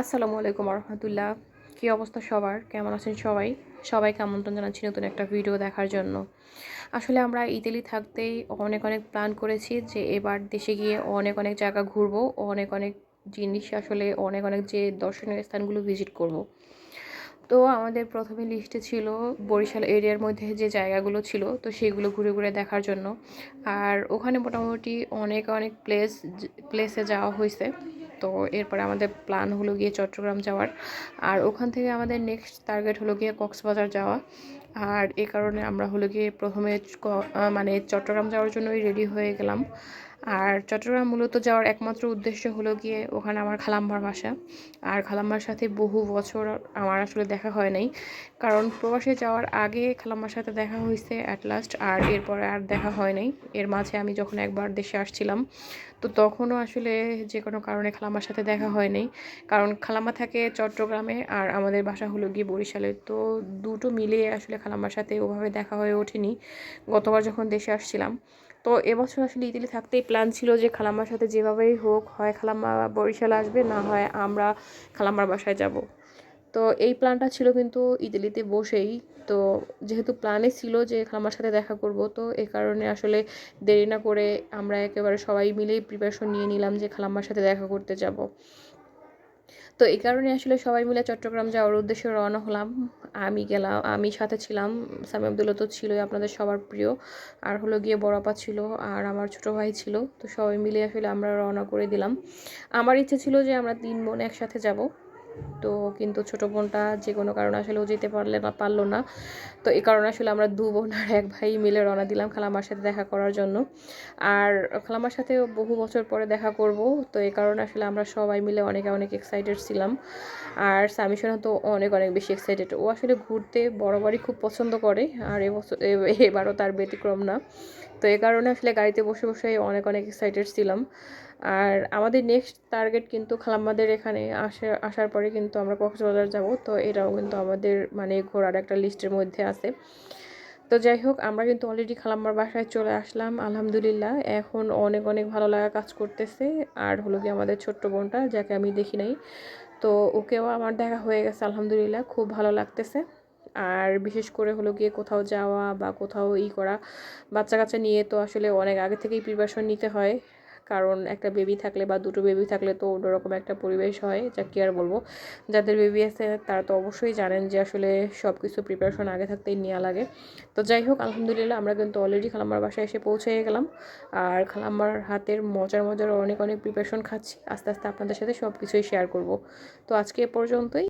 আসসালামু আলাইকুম রহমতুল্লাহ। কী অবস্থা সবার? কেমন আছেন সবাই? সবাইকে আমন্ত্রণ জানাচ্ছি নতুন একটা ভিডিও দেখার জন্য। আসলে আমরা ইতালি থাকতেই অনেক অনেক প্ল্যান করেছি যে এবার দেশে গিয়ে অনেক অনেক জায়গা ঘুরবো, অনেক অনেক জিনিস আসলে অনেক অনেক যে দর্শনীয় স্থানগুলো ভিজিট করব। তো আমাদের প্রথমে লিস্টে ছিল বরিশাল এরিয়ার মধ্যে যে জায়গাগুলো ছিল, তো সেগুলো ঘুরে ঘুরে দেখার জন্য। আর ওখানে মোটামুটি অনেক অনেক প্লেস প্লেসে যাওয়া হয়েছে। তো এরপরে আমাদের প্ল্যান হলো গিয়ে চট্টগ্রাম যাওয়ার। আর ওখান থেকে আমাদের নেক্সট টার্গেট হলো গিয়ে কক্সবাজার যাওয়া। আর এ কারণে আমরা হলো গিয়ে প্রথমে মানে চট্টগ্রাম যাওয়ার জন্যই রেডি হয়ে গেলাম। আর চট্টগ্রাম মূলত যাওয়ার একমাত্র উদ্দেশ্য হলো গিয়ে ওখানে আমার খালাম্মার বাসা। আর খালাম্মার সাথে বহু বছর আমার আসলে দেখা হয় নাই। কারণ প্রবাসে যাওয়ার আগে খালাম্মার সাথে দেখা হয়েছে অ্যাট লাস্ট আর এরপরে আর দেখা হয় নাই। এর মাঝে আমি যখন একবার দেশে আসছিলাম, তো তখনও আসলে যে কোনো কারণে খালাম্মার সাথে দেখা হয় নাই। কারণ খালাম্মা থাকে চট্টগ্রামে, আর আমাদের বাসা হলো গিয়ে বরিশালে। তো দুটো মিলিয়ে আসলে খালাম্মার সাথে ওভাবে দেখা হয়ে ওঠেনি। গতবার যখন দেশে আসছিলাম তো এবছর আসলে ইতালি থাকতেই প্ল্যান ছিল যে খালাম্মার সাথে যেভাবেই হোক, হয় খালাম্মা বরিশাল আসবে, না হয় আমরা খালাম্মার বাসায় যাব। তো এই প্ল্যানটা ছিল কিন্তু ইতালিতে বসেই। তো যেহেতু প্ল্যানে ছিল যে খালাম্মার সাথে দেখা করব, তো এ কারণে আসলে দেরি না করে আমরা একেবারে সবাই মিলেই প্রিপারেশন নিয়ে নিলাম যে খালাম্মার সাথে দেখা করতে যাব। তো এই কারণে আসলে সবাই মিলে চট্টগ্রাম যাওয়ার উদ্দেশ্যে রওনা হলাম। আমি গেলাম, আমি সাথে ছিলাম সামি আবদুল্লা তো ছিলই আপনাদের সবার প্রিয়। আর হলো গিয়ে বড়াপা ছিল আর আমার ছোট ভাই ছিল, তো সবাই মিলে আসলে আমরা রওনা করে দিলাম। আমার ইচ্ছে ছিল যে আমরা তিন বোন একসাথে যাব। তো কিন্তু ছোটো বোনটা যে কোনো কারণে আসলে ও যেতে পারলে না পারল না। তো এই কারণে আসলে আমরা দু বোন আর এক ভাই মিলে রওনা দিলাম খালামার সাথে দেখা করার জন্য। আর খালামার সাথে বহু বছর পরে দেখা করব। তো এই কারণে আসলে আমরা সবাই মিলে অনেক অনেক এক্সাইটেড ছিলাম। আর সামিশনা তো অনেক অনেক বেশি এক্সাইটেড ও আসলে ঘুরতে বরাবরই খুব পছন্দ করে, আর এবছর এবারও তার ব্যতিক্রম না। তো এ কারণে আসলে গাড়িতে বসে বসে অনেক অনেক এক্সাইটেড ছিলাম। আর আমাদের নেক্সট টার্গেট কিন্তু খালাম্মাদের এখানে আসে, আসার পরে কিন্তু আমরা কক্সবাজার যাব। তো এটাও কিন্তু আমাদের মানে ঘোরার একটা লিস্টের মধ্যে আছে। তো যাই হোক, আমরা কিন্তু অলরেডি খালাম্মার বাসায় চলে আসলাম, আলহামদুলিল্লাহ। এখন অনেক অনেক ভালো লাগা কাজ করতেছে। আর হলো কি আমাদের ছোট্ট বোনটা, যাকে আমি দেখি নাই। তো ওকেও আমার দেখা হয়ে গেছে, আলহামদুলিল্লাহ। খুব ভালো লাগতেছে। আর বিশেষ করে হলো গিয়ে কোথাও যাওয়া বা কোথাও ই করা বাচ্চা কাচ্চা নিয়ে তো আসলে অনেক আগে থেকেই প্রিপারেশন নিতে হয়। কারণ একটা বেবি থাকলে বা দুটো বেবি থাকলে তো অন্যরকম একটা পরিবেশ হয় যা কি আর বলব। যাদের বেবি আছে তারা তো অবশ্যই জানেন যে আসলে সব কিছু প্রিপারেশন আগে থাকতেই নেওয়া লাগে। তো যাই হোক, আলহামদুলিল্লাহ আমরা কিন্তু অলরেডি খালাম্মার বাসায় এসে পৌঁছে গেলাম। আর খালাম্মার হাতের মজার মজার অনেক অনেক প্রিপারেশন খাচ্ছি। আস্তে আস্তে আপনাদের সাথে সব কিছুই শেয়ার করব। তো আজকে এ পর্যন্তই।